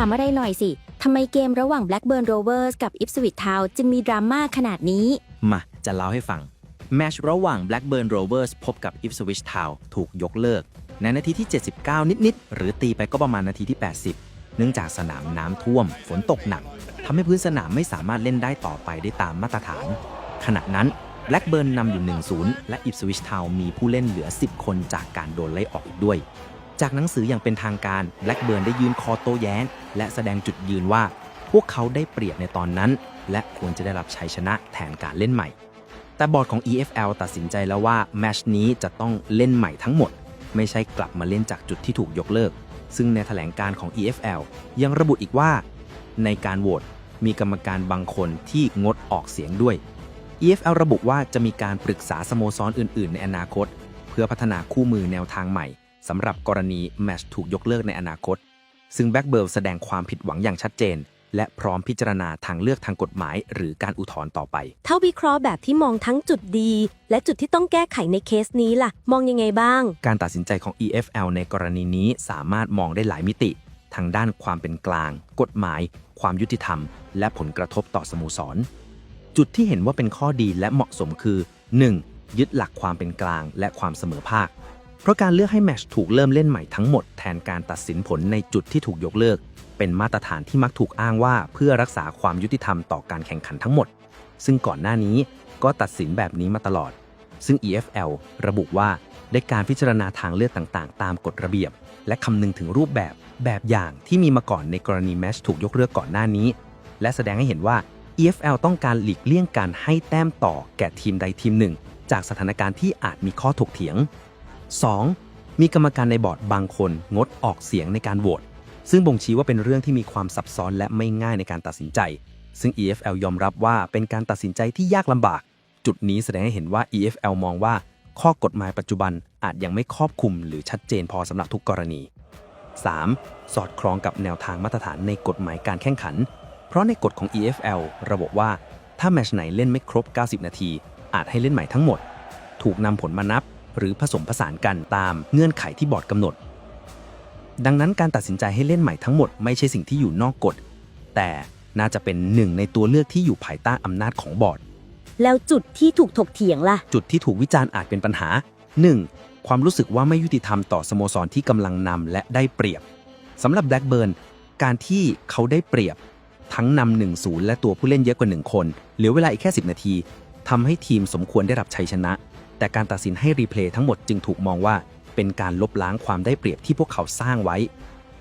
ามอะไรหน่อยสิ ทำไมเกมระหว่าง Blackburn Rovers กับ Ipswich Town จึงมีดราม่าขนาดนี้ มาจะเล่าให้ฟัง แมชระหว่าง Blackburn Rovers พบกับ Ipswich Town ถูกยกเลิก ในนาทีที่ 79 นิด ๆ หรือตีไปก็ประมาณนาทีที่ 80 เนื่องจากสนามน้ำท่วม ฝนตกหนักทำให้พื้นสนามไม่สามารถเล่นได้ต่อไปได้ตามมาตรฐาน ขณะนั้น Blackburn นำอยู่ 1-0 และ Ipswich Town มีผู้เล่นเหลือ 10 คนจากการโดนไล่ออกอีกด้วย จากหนังสืออย่างเป็นทางการ Blackburn ได้ยืนคอโต้แย้งและแสดงจุดยืนว่า พวกเขาได้เปรียบในตอนนั้น และควรจะได้รับชัยชนะแทนการเล่นใหม่ แต่บอร์ดของ EFL ตัดสินใจแล้วว่าแมชนี้จะต้องเล่นใหม่ทั้งหมด ไม่ใช่กลับมาเล่นจากจุดที่ถูกยกเลิก ซึ่งในแถลงการของ EFL ยังระบุอีกว่า ในการโหวตมีกรรมการบางคนที่งดออกเสียงด้วย EFL ระบุว่าจะมีการปรึกษาสโมสรอื่น ๆ ในอนาคต เพื่อพัฒนาคู่มือแนวทางใหม่ สำหรับกรณีแมชถูกยกเลิกในอนาคต ซึ่งแบ็กเบิลแสดงความผิดหวังอย่างชัดเจน และพร้อมพิจารณาทางเลือกทางกฎหมาย หรือการอุทธรณ์ต่อไป ถ้าวิเคราะห์แบบที่มองทั้งจุดดี และจุดที่ต้องแก้ไขในเคสนี้ล่ะ มองยังไงบ้าง การตัดสินใจของ EFL ในกรณีนี้สามารถมองได้หลายมิติ ทางด้านความเป็นกลาง กฎหมาย ความยุติธรรม และผลกระทบต่อสโมสร จุดที่เห็นว่าเป็นข้อดีและเหมาะสมคือ 1. ยึดหลักความเป็นกลางและความเสมอภาค เพราะการเลือกให้แมชถูกเริ่มเล่นใหม่ทั้งหมดแทนการตัดสินผลในจุดที่ถูกยกเลิก เป็นมาตรฐานที่มักถูกอ้างว่าเพื่อรักษาความยุติธรรมต่อการแข่งขันทั้งหมด ซึ่งก่อนหน้านี้ก็ตัดสินแบบนี้มาตลอด ซึ่ง EFL ระบุว่าได้การพิจารณาทางเลือกต่างๆ ตามกฎระเบียบ และคำนึงถึงรูปแบบแบบอย่างที่มีมาก่อนในกรณีแมชถูกยกเลิกก่อนหน้านี้ และแสดงให้เห็นว่า EFL ต้องการหลีกเลี่ยงการให้แต้มต่อแก่ทีมใดทีมหนึ่ง จากสถานการณ์ที่อาจมีข้อถกเถียง 2. มีกรรมการในบอร์ดบางคนงดออกเสียงในการโหวตซึ่งบ่งชี้ว่าเป็นเรื่องที่มีความซับซ้อนและไม่ง่ายในการตัดสินใจ ซึ่ง EFL ยอมรับว่าเป็นการตัดสินใจที่ยากลำบาก จุดนี้แสดงให้เห็นว่า EFL มองว่าข้อกฎหมายปัจจุบันอาจยังไม่ครอบคลุมหรือชัดเจนพอสำหรับทุกกรณี 3. สอดคล้องกับแนวทางมาตรฐานในกฎหมายการแข่งขัน เพราะในกฎของ EFL ระบุว่าถ้าแมชไหนเล่นไม่ครบ 90 นาที อาจให้เล่นใหม่ทั้งหมด ถูกนำผลมานับ หรือผสมผสานกันตามเงื่อนไขที่บอร์ดกำหนด ดังนั้นการตัดสินใจให้เล่นใหม่ทั้งหมดไม่ใช่สิ่งที่อยู่นอกกฎ แต่น่าจะเป็นหนึ่งในตัวเลือกที่อยู่ภายใต้อำนาจของบอร์ด แล้วจุดที่ถูกถกเถียงล่ะ จุดที่ถูกวิจารณ์อาจเป็นปัญหา 1. ความรู้สึกว่าไม่ยุติธรรมต่อสโมสรที่กำลังนำและได้เปรียบสำหรับแบล็กเบิร์นการที่เขาได้เปรียบ ทั้งนำ1 0และตัวผู้เล่นเยอะกว่า 1 คนเหลือเวลาอีกแค่ 10 นาทีทำให้ทีมสมควรได้รับชัยชนะ แต่การตัดสินให้รีเพลย์ทั้งหมดจึงถูกมองว่าเป็นการลบล้างความได้เปรียบที่พวกเขาสร้างไว้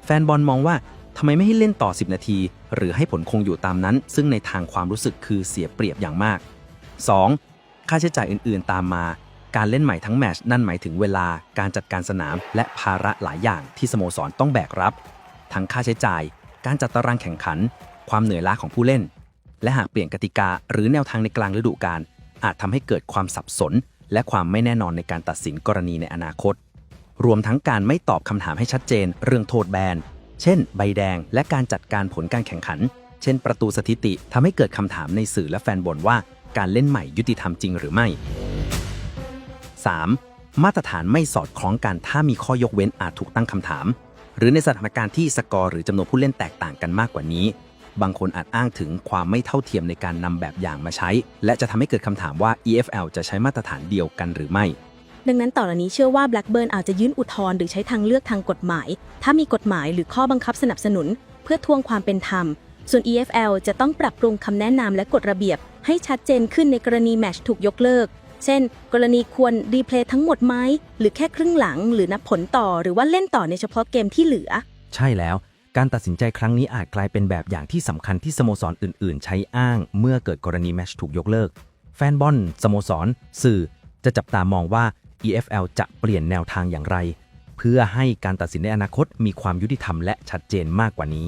แฟนบอลมองว่าทำไมไม่ให้เล่นต่อ 10 นาที หรือให้ผลคงอยู่ตามนั้น ซึ่งในทางความรู้สึกคือเสียเปรียบอย่างมาก 2. ค่าใช้จ่ายอื่นๆตามมา การเล่นใหม่ทั้งแมชนั่นหมายถึงเวลาการจัดการสนามและภาระหลายอย่างที่สโมสรต้องแบกรับ ทั้งค่าใช้จ่าย การจัดตารางแข่งขัน ความเหนื่อยล้าของผู้เล่น และหากเปลี่ยนกติกาหรือแนวทางในกลางฤดูกาลอาจทำให้เกิดความสับสน และความไม่แน่นอนในการตัดสินกรณีในอนาคต รวมทั้งการไม่ตอบคำถามให้ชัดเจน เรื่องโทษแบน เช่น ใบแดง และการจัดการผลการแข่งขัน เช่น ประตูสถิติทำให้เกิดคำถามในสื่อและแฟนบอลว่าการเล่นใหม่ยุติธรรมจริงหรือไม่ 3. มาตรฐานไม่สอดคล้องกันถ้ามีข้อยกเว้นอาจถูกตั้งคำถาม หรือในสถานการณ์ที่สกอร์หรือจำนวนผู้เล่นแตกต่างกันมากกว่านี้ บางคนอาจอ้างถึงความไม่เท่าเทียมในการนำแบบอย่างมาใช้ และจะทำให้เกิดคำถามว่า EFL จะใช้มาตรฐานเดียวกันหรือไม่ ดังนั้นต่อจากนี้เชื่อว่า Blackburn อาจจะยื่นอุทธรณ์หรือใช้ทางเลือกทางกฎหมาย ถ้ามีกฎหมายหรือข้อบังคับสนับสนุน เพื่อทวงความเป็นธรรม ส่วน EFL จะต้องปรับปรุงคำแนะนำและกฎระเบียบ ให้ชัดเจนขึ้นในกรณีแมตช์ถูกยกเลิกเช่น กรณีควรรีเพลย์ทั้งหมดไหม หรือแค่ครึ่งหลัง หรือนับผลต่อ หรือว่าเล่นต่อในเฉพาะเกมที่เหลือ ใช่แล้ว การตัดสินใจครั้งนี้อาจกลายเป็นแบบอย่างที่สำคัญที่สโมสรอื่น ๆ ใช้อ้างเมื่อเกิดกรณีแมชถูกยกเลิก แฟนบอลสโมสร สื่อ จะจับตามองว่า EFL จะเปลี่ยนแนวทางอย่างไร เพื่อให้การตัดสินในอนาคตมีความยุติธรรมและชัดเจนมากกว่านี้